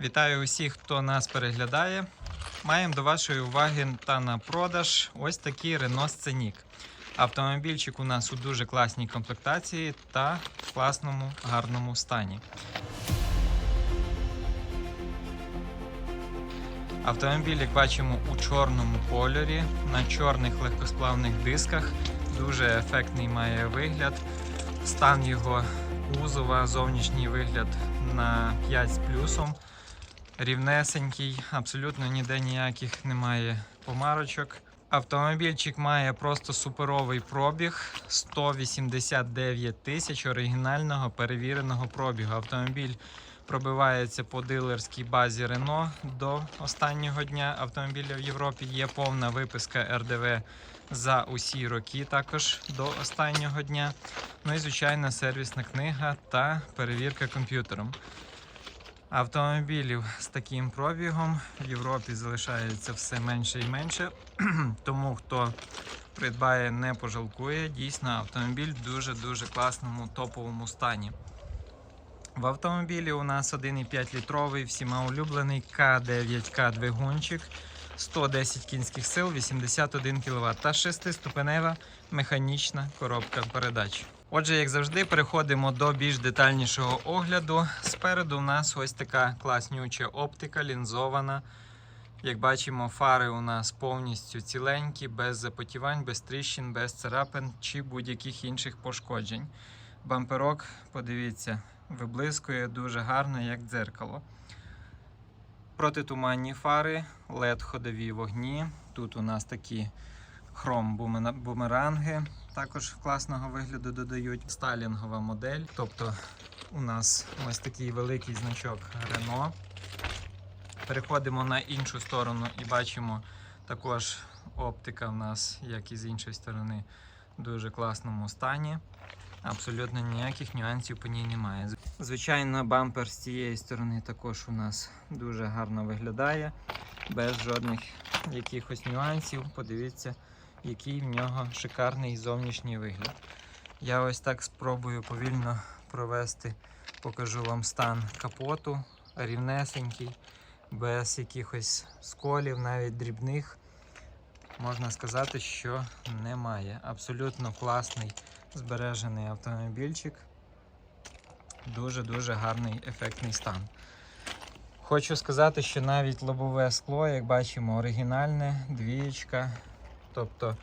Вітаю усіх, хто нас переглядає. Маємо до вашої уваги та на продаж ось такий Renault Scenic. Автомобільчик у нас у дуже класній комплектації та в класному гарному стані. Автомобіль, як бачимо, у чорному кольорі, на чорних легкосплавних дисках. Дуже ефектний має вигляд. Стан його кузова, зовнішній вигляд на 5 з плюсом. Рівнесенький, абсолютно ніде ніяких немає помарочок. Автомобільчик має просто суперовий пробіг 189 тисяч оригінального перевіреного пробігу. Автомобіль пробивається по дилерській базі Renault до останнього дня автомобіля в Європі. Є повна виписка РДВ за усі роки, також до останнього дня. Ну і звичайно, сервісна книга та перевірка комп'ютером. Автомобілів з таким пробігом в Європі залишається все менше і менше. Тому хто придбає, не пожалкує. Дійсно, автомобіль в дуже-дуже класному топовому стані. В автомобілі у нас 1,5 літровий, всіма улюблений К9К двигунчик, 110 кінських сил, 81 кВт та 6-ступенева механічна коробка передач. Отже, як завжди, переходимо до більш детальнішого огляду. Спереду у нас ось така класнюча оптика, лінзована. Як бачимо, фари у нас повністю ціленькі, без запотівань, без тріщин, без царапин чи будь-яких інших пошкоджень. Бамперок, подивіться, виблискує дуже гарно, як дзеркало. Протитуманні фари, LED ходові вогні. Тут у нас такі хром бумена- бумеранги, також класного вигляду додають. Сталінгова модель. Тобто у нас ось такий великий значок Renault. Переходимо на іншу сторону і бачимо також оптика в нас, як і з іншої сторони, в дуже класному стані. Абсолютно ніяких нюансів по ній немає. Звичайно, бампер з цієї сторони також у нас дуже гарно виглядає, без жодних якихось нюансів. Подивіться, який в нього шикарний зовнішній вигляд. Я ось так спробую повільно провести, покажу вам стан капоту, рівнесенький, без якихось сколів, навіть дрібних. Можна сказати, що немає. Абсолютно класний збережений автомобільчик. Дуже-дуже гарний ефектний стан. Хочу сказати, що навіть лобове скло, як бачимо, оригінальне, двієчка. Тобто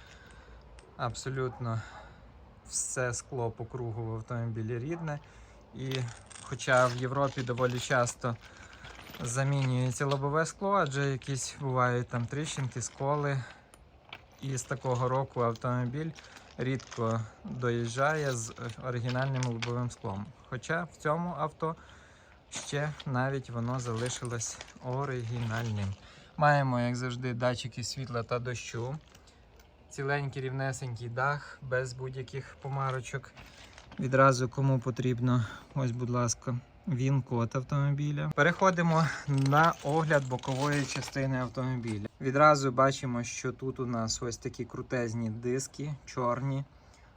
абсолютно все скло по кругу в автомобілі рідне. І хоча в Європі доволі часто замінюється лобове скло, адже якісь бувають там тріщинки, сколи. І з такого року автомобіль рідко доїжджає з оригінальним лобовим склом. Хоча в цьому авто ще навіть воно залишилось оригінальним. Маємо, як завжди, датчики світла та дощу. Ціленький рівнесенький дах без будь-яких помарочок. Відразу кому потрібно, ось, будь ласка, він код автомобіля. Переходимо на огляд бокової частини автомобіля. Відразу бачимо, що тут у нас ось такі крутезні диски, чорні,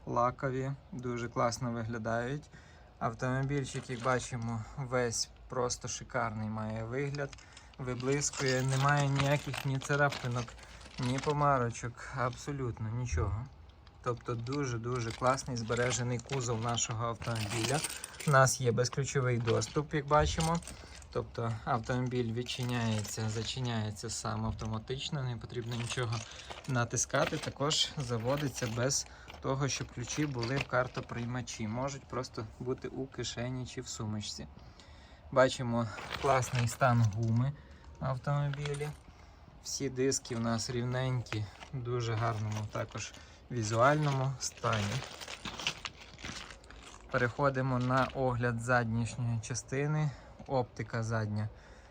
лакові, дуже класно виглядають. Автомобільчик, як бачимо, весь просто шикарний має вигляд. Виблискує, немає ніяких ні царапинок, ні помарочок, абсолютно нічого. Тобто дуже-дуже класний збережений кузов нашого автомобіля. У нас є безключовий доступ, як бачимо. Тобто автомобіль відчиняється, зачиняється сам автоматично, не потрібно нічого натискати. Також заводиться без того, щоб ключі були в картоприймачі. Можуть просто бути у кишені чи в сумочці. Бачимо класний стан гуми автомобілі. Всі диски у нас рівненькі, в дуже гарному також візуальному стані. Переходимо на огляд заднішньої частини. Оптика задня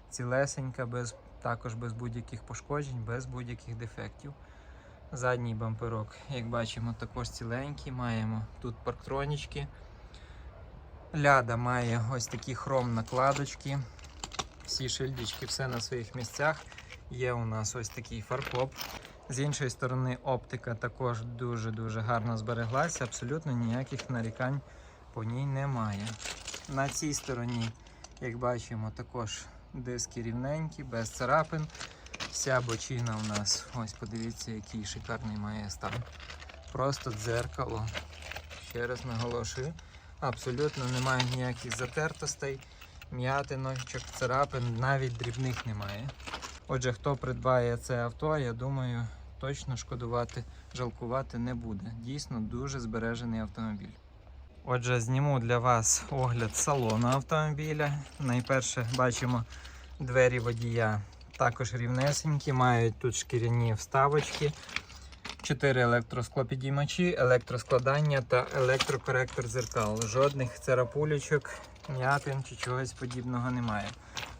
цілесенька, без, також без будь-яких пошкоджень, без будь-яких дефектів. Задній бамперок, як бачимо, також ціленький. Маємо тут парктронічки. Ляда має ось такі хром накладочки. Всі шильдички, все на своїх місцях. Є у нас ось такий фаркоп. З іншої сторони, оптика також дуже-дуже гарно збереглася, абсолютно ніяких нарікань по ній немає. На цій стороні, як бачимо, також диски рівненькі, без царапин. Вся бочина у нас, ось подивіться, який шикарний має стан. Просто дзеркало. Ще раз наголошую, абсолютно немає ніяких затертостей, м'ятиночок, царапин, навіть дрібних немає. Отже, хто придбає це авто, я думаю, точно шкодувати, жалкувати не буде. Дійсно дуже збережений автомобіль. Отже, зніму для вас огляд салону автомобіля. Найперше бачимо двері водія також рівнесенькі, мають тут шкіряні вставочки, 4 електросклопідіймачі, електроскладання та електрокоректор зеркал. Жодних царапулечок, м'ятин чи чогось подібного немає.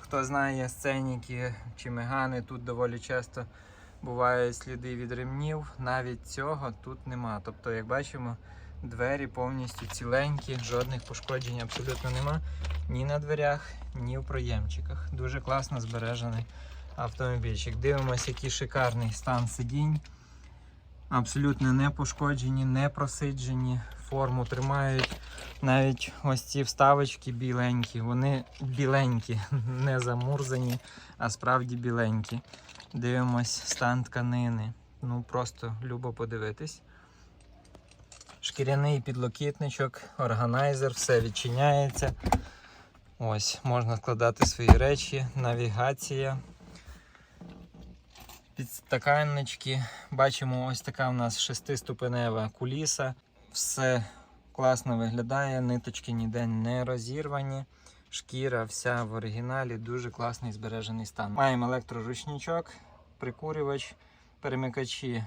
Хто знає сценіки чи мегани, тут доволі часто бувають сліди від ремнів. Навіть цього тут нема. Тобто, як бачимо, двері повністю ціленькі, жодних пошкоджень абсолютно нема ні на дверях, ні в проємчиках. Дуже класно збережений автомобільчик. Дивимося, який шикарний стан сидінь. Абсолютно не пошкоджені, не просиджені, форму тримають. Навіть ось ці вставочки біленькі, вони біленькі, не замурзані, а справді біленькі. Дивимось стан тканини. Ну просто любо подивитись. Шкіряний підлокітничок, органайзер, все відчиняється. Ось, можна складати свої речі, навігація. Підстаканнички. Бачимо, ось така у нас шестиступенева куліса. Все класно виглядає, ниточки ніде не розірвані. Шкіра вся в оригіналі, дуже класний збережений стан. Маємо електроручничок, прикурювач, перемикачі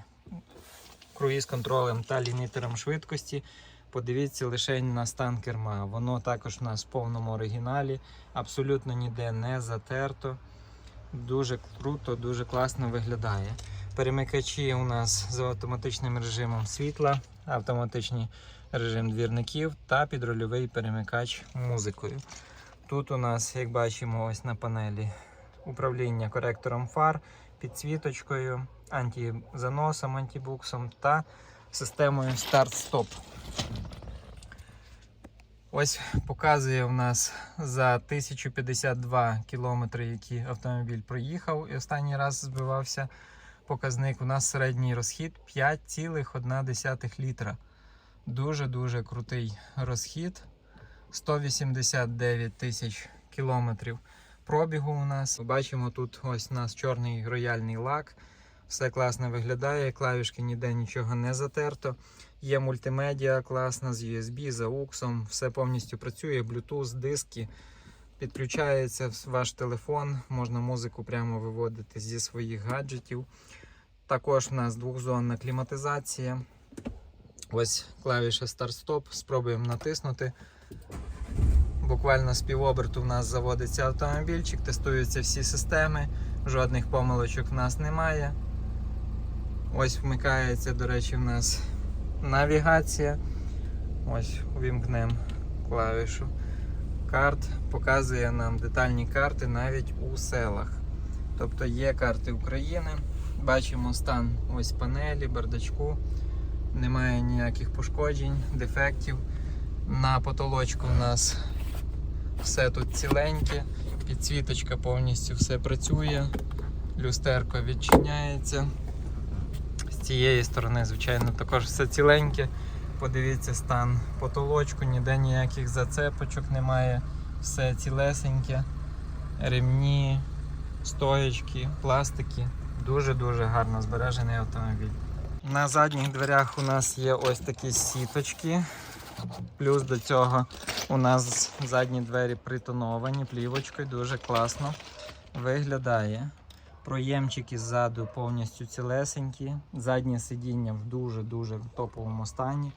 круїз контролем та лімітером швидкості. Подивіться лише на стан керма. Воно також у нас в повному оригіналі, абсолютно ніде не затерто. Дуже круто, дуже класно виглядає. Перемикачі у нас з автоматичним режимом світла, автоматичний режим двірників та підрульовий перемикач музикою. Тут у нас, як бачимо, ось на панелі управління коректором фар, підсвіточкою, антизаносом, антибуксом та системою старт-стоп. Ось показує в нас за 1052 кілометри, які автомобіль проїхав і останній раз збивався показник. У нас середній розхід 5,1 літра. Дуже-дуже крутий розхід. 189 тисяч кілометрів пробігу у нас. Бачимо, тут ось у нас чорний рояльний лак. Все класно виглядає, клавішки ніде нічого не затерто. Є мультимедіа класна з USB, з AUX, все повністю працює, Bluetooth, диски. Підключається ваш телефон, можна музику прямо виводити зі своїх гаджетів. Також у нас двохзонна кліматизація. Ось клавіша старт-стоп. Спробуємо натиснути. Буквально з півоберту в нас заводиться автомобільчик, тестуються всі системи, жодних помилочок в нас немає. Ось вмикається, до речі, в нас навігація. Ось увімкнемо клавішу. Карт показує нам детальні карти навіть у селах. Тобто є карти України. Бачимо стан ось панелі, бардачку. Немає ніяких пошкоджень, дефектів. На потолочку у нас все тут ціленьке, підсвіточка повністю все працює, люстерко відчиняється. З цієї сторони, звичайно, також все ціленьке. Подивіться стан потолочку, ніде ніяких зацепочок немає, все цілесеньке, ремні, стоєчки, пластики. Дуже-дуже гарно збережений автомобіль. На задніх дверях у нас є ось такі сіточки. Плюс до цього у нас задні двері притоновані плівочкою, дуже класно виглядає. Проємчики ззаду повністю цілесенькі, заднє сидіння в дуже-дуже топовому стані.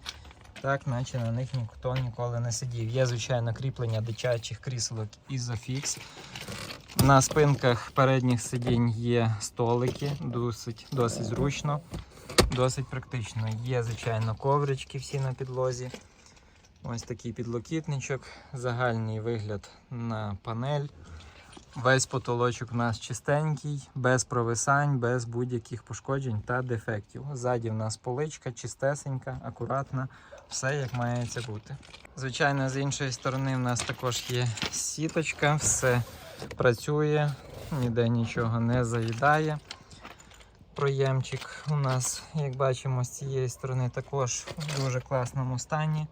Так, наче на них ніхто ніколи не сидів. Є, звичайно, кріплення дитячих кріселок Isofix. На спинках передніх сидінь є столики, досить, досить зручно, досить практично. Є, звичайно, коврички всі на підлозі. Ось такий підлокітничок, загальний вигляд на панель. Весь потолочок у нас чистенький, без провисань, без будь-яких пошкоджень та дефектів. Ззаді в нас поличка, чистесенька, акуратна, все як мається бути. Звичайно, з іншої сторони в нас також є сіточка, все працює, ніде нічого не заїдає. Проємчик у нас, як бачимо, з цієї сторони також в дуже класному стані.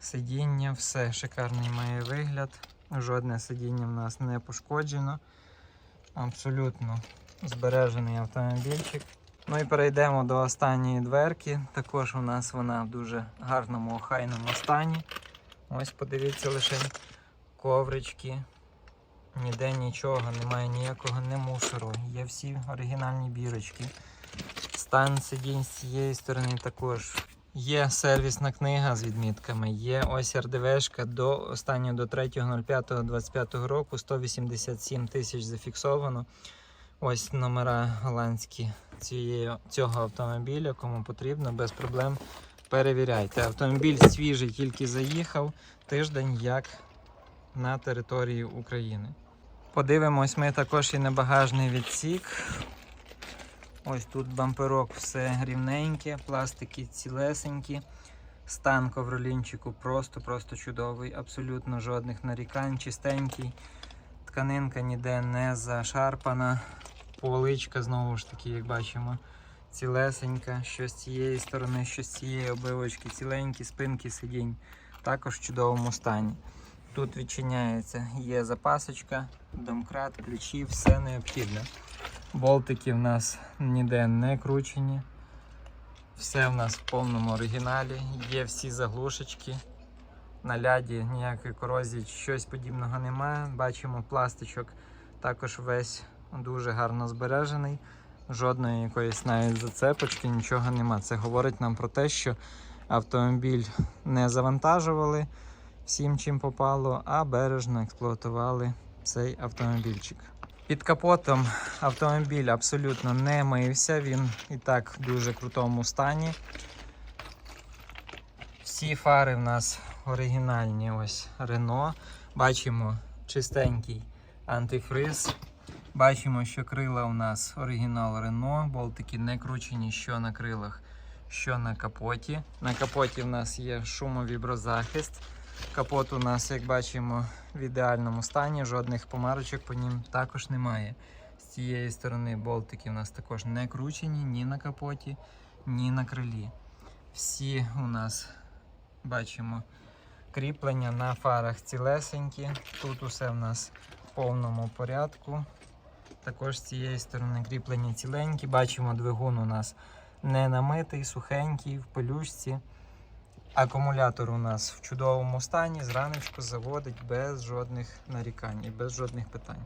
Сидіння, все шикарний має вигляд. Жодне сидіння в нас не пошкоджено. Абсолютно збережений автомобільчик. Ну і перейдемо до останньої дверки. Також у нас вона в дуже гарному охайному стані. Ось подивіться лише коврички. Ніде нічого, немає ніякого не мусору. Є всі оригінальні бірочки. Стан сидінь з цієї сторони також. Є сервісна книга з відмітками, є ось РДВшка до останнього до 3.05.25 року 187 тисяч зафіксовано. Ось номера голландські цієї, цього автомобіля, кому потрібно, без проблем перевіряйте. Автомобіль свіжий, тільки заїхав тиждень як на території України. Подивимось ми також і на багажний відсік. Ось тут бамперок все рівненьке, пластики цілесенькі. Стан ковролінчику просто-просто чудовий, абсолютно жодних нарікань, чистенький. Тканинка ніде не зашарпана. Поличка, знову ж таки, як бачимо, цілесенька. Що з цієї сторони, що з цієї обивочки, ціленькі спинки сидінь. Також в чудовому стані. Тут відчиняється, є запасочка, домкрат, ключі, все необхідне. Болтики в нас ніде не кручені. Все в нас в повному оригіналі. Є всі заглушечки. На ляді ніякої корозії, щось подібного немає. Бачимо пластичок також весь дуже гарно збережений. Жодної якоїсь навіть зацепочки, нічого нема. Це говорить нам про те, що автомобіль не завантажували всім, чим попало, а бережно експлуатували цей автомобільчик. Під капотом автомобіль абсолютно не мився, він і так в дуже крутому стані. Всі фари в нас оригінальні, ось Renault. Бачимо чистенький антифриз. Бачимо, що крила у нас оригінал Renault, болтики не кручені що на крилах, що на капоті. На капоті в нас є шумовіброзахист. Капот у нас, як бачимо, в ідеальному стані, жодних помарочок по нім також немає. З цієї сторони болтики у нас також не кручені ні на капоті, ні на крилі. Всі у нас бачимо кріплення на фарах цілесенькі. Тут усе в нас в повному порядку. Також з цієї сторони кріплення ціленькі. Бачимо, двигун у нас не намитий, сухенький, в пелюшці. Акумулятор у нас в чудовому стані, зранечку заводить без жодних нарікань і без жодних питань.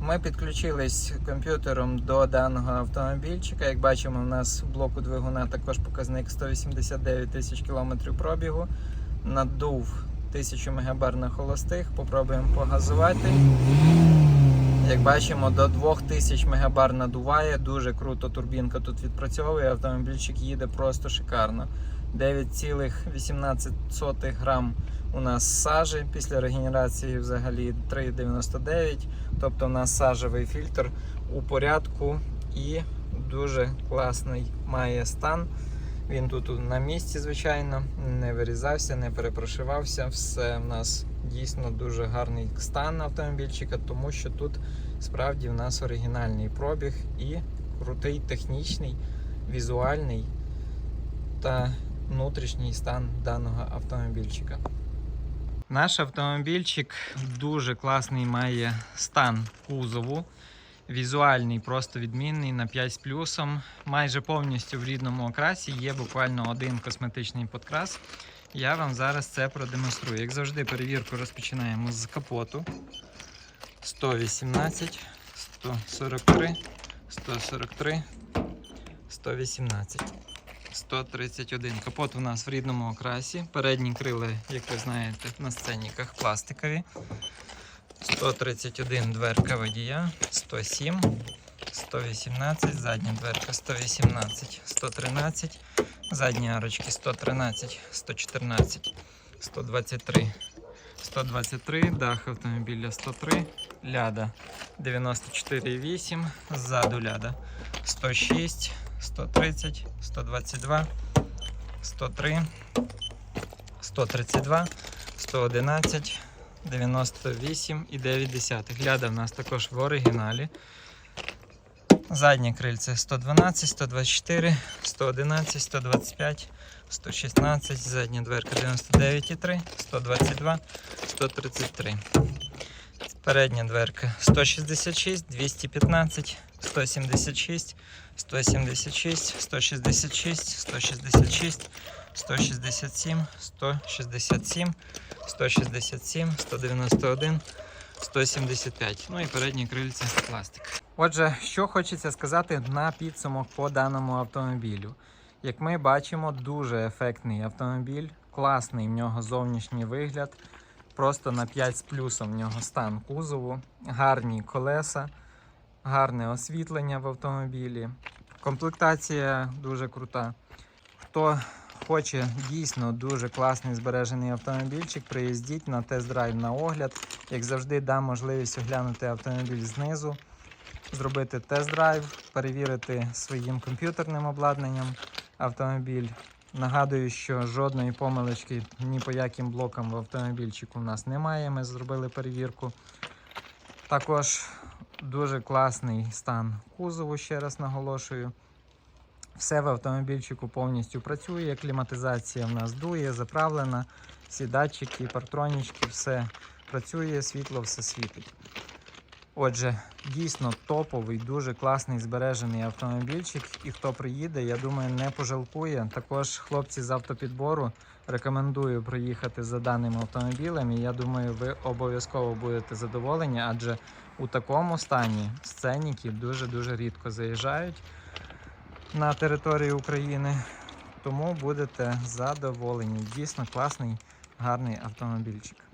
Ми підключились комп'ютером до даного автомобільчика. Як бачимо, у нас в блоку двигуна також показник 189 тисяч кілометрів пробігу. Надув 1000 МБ на холостих. Попробуємо погазувати. Як бачимо, до 2000 МБ надуває, дуже круто турбінка тут відпрацьовує, автомобільчик їде просто шикарно. 9,18 грам у нас сажі після регенерації взагалі 3,99. Тобто у нас сажевий фільтр у порядку і дуже класний має стан. Він тут на місці, звичайно, не вирізався, не перепрошивався. Все в нас дійсно дуже гарний стан автомобільчика, тому що тут справді в нас оригінальний пробіг і крутий технічний, візуальний та внутрішній стан даного автомобільчика. Наш автомобільчик дуже класний має стан кузову. Візуальний, просто відмінний на 5 з плюсом. Майже повністю в рідному окрасі є буквально один косметичний подкрас. Я вам зараз це продемонструю. Як завжди, перевірку розпочинаємо з капоту. 118, 143, 143, 118. 131. Капот у нас в рідному окрасі. Передні крила, як ви знаєте, на сценіках пластикові. 131 дверка водія, 107, 118, задня дверка 118, 113, задні арочки 113, 114, 123, 123, дах автомобіля 103, ляда 94,8, ззаду ляда 106, 130, 122, 103, 132, 111, 98 і 9,10. Гляда в нас також в оригіналі. Заднє крильце 112, 124, 111, 125, 116, задня дверка 99,3, 122, 133. Передня дверка 166, 215, 176, 176, 166, 166, 167, 167, 167, 191, 175. Ну і переднє крильце пластик. Отже, що хочеться сказати на підсумок по даному автомобілю. Як ми бачимо, дуже ефектний автомобіль, класний в нього зовнішній вигляд. Просто на 5 з плюсом в нього стан кузову, гарні колеса, гарне освітлення в автомобілі. Комплектація дуже крута. Хто хоче дійсно дуже класний збережений автомобільчик, приїздіть на тест-драйв на огляд. Як завжди, дам можливість оглянути автомобіль знизу, зробити тест-драйв, перевірити своїм комп'ютерним обладнанням автомобіль. Нагадую, що жодної помилочки ні по яким блокам в автомобільчику у нас немає. Ми зробили перевірку. Також дуже класний стан кузову, ще раз наголошую. Все в автомобільчику повністю працює. Кліматизація в нас дує, заправлена, всі датчики, партронічки, все працює, світло все світить. Отже, дійсно топовий, дуже класний збережений автомобільчик. І хто приїде, я думаю, не пожалкує. Також хлопці з автопідбору рекомендую проїхати за даним автомобілем. І я думаю, ви обов'язково будете задоволені, адже у такому стані сценіки дуже-дуже рідко заїжджають на територію України. Тому будете задоволені. Дійсно класний, гарний автомобільчик.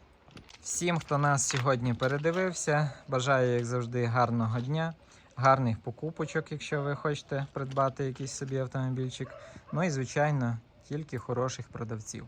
Всім, хто нас сьогодні передивився, бажаю, як завжди, гарного дня, гарних покупочок, якщо ви хочете придбати якийсь собі автомобільчик. Ну і, звичайно, тільки хороших продавців.